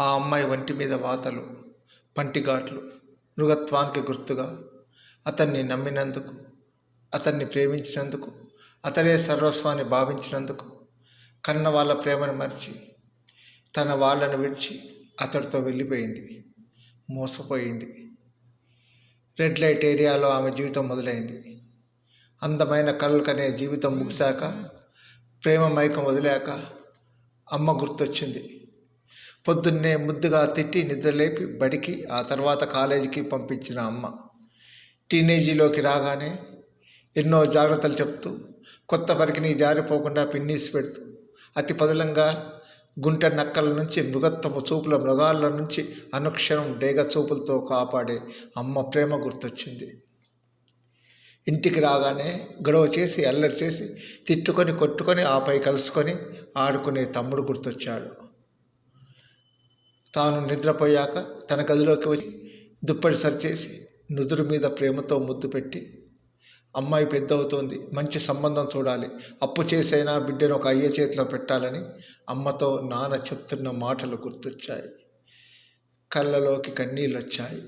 ఆ అమ్మాయి వంటి మీద వాతలు పంటిఘాట్లు మృగత్వానికి గుర్తుగా అతన్ని నమ్మినందుకు అతన్ని ప్రేమించినందుకు అతనే సర్వస్వాన్ని భావించినందుకు కన్న వాళ్ళ ప్రేమను మరిచి తన వాళ్ళను విడిచి అతడితో వెళ్ళిపోయింది మోసపోయింది. రెడ్ లైట్ ఏరియాలో ఆమె జీవితం మొదలైంది. అందమైన కళ్ళు కనే జీవితం ముగిశాక ప్రేమ మైకం వదిలాక అమ్మ గుర్తొచ్చింది. పొద్దున్నే ముద్దుగా తిట్టి నిద్రలేపి బడికి ఆ తర్వాత కాలేజీకి పంపించిన అమ్మ. టీనేజీలోకి రాగానే ఎన్నో జాగ్రత్తలు చెప్తూ కొత్త పరికిని జారిపోకుండా పిన్నీసి పెడుతూ అతి పదిలంగా గుంట నక్కల నుంచి మృగత్వపు చూపుల మృగాల నుంచి అనుక్షణం డేగ చూపులతో కాపాడే అమ్మ ప్రేమ గుర్తొచ్చింది. ఇంటికి రాగానే గొడవ చేసి అల్లరి చేసి తిట్టుకొని కొట్టుకొని ఆపై కలుసుకొని ఆడుకునే తమ్ముడు గుర్తొచ్చాడు. తాను నిద్రపోయాక తన గదిలోకి వచ్చి దుప్పటి సరిచేసి నుదురు మీద ప్రేమతో ముద్దు పెట్టి అమ్మాయి పెద్ద అవుతోంది మంచి సంబంధం చూడాలి. అప్పు చేసైనా బిడ్డను ఒక అయ్య చేతిలో పెట్టాలని అమ్మతో నాన్న చెప్తున్న మాటలు గుర్తొచ్చాయి. కళ్ళలోకి కన్నీళ్ళు వచ్చాయి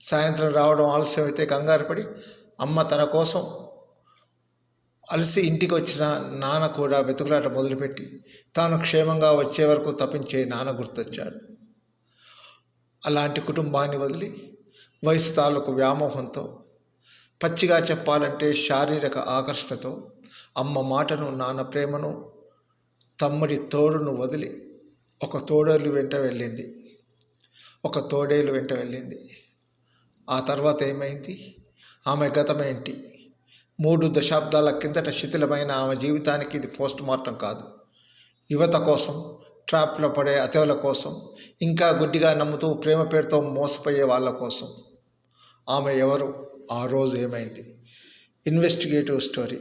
సాయంత్రం రావడం ఆలస్యం అయితే కంగారు పడి అమ్మ తన కోసం అలసి ఇంటికి వచ్చిన నాన్న కూడా వెతుకులాట మొదలుపెట్టి తాను క్షేమంగా వచ్చే వరకు తప్పించే నాన్న గుర్తొచ్చాడు. అలాంటి కుటుంబాన్ని వదిలి వయసు తాలూకు వ్యామోహంతో పచ్చిగా చెప్పాలంటే శారీరక ఆకర్షణతో అమ్మ మాటను నాన్న ప్రేమను తమ్ముడి తోడును వదిలి ఒక తోడేలు వెంట వెళ్ళింది. ఒక తోడేలు వెంట వెళ్ళింది. ఆ తర్వాత ఏమైంది? ఆమె గతమేంటి? మూడు దశాబ్దాల కిందట శిథిలమైన ఆమె జీవితానికి ఇది పోస్ట్ మార్టం కాదు. యువత కోసం ట్రాప్లో పడే అతవుల కోసం ఇంకా గుడ్డిగా నమ్ముతూ ప్రేమ పేరుతో మోసపోయే వాళ్ళ కోసం. ఆమె ఎవరు? ఆ రోజు ఏమైంది? Investigative story.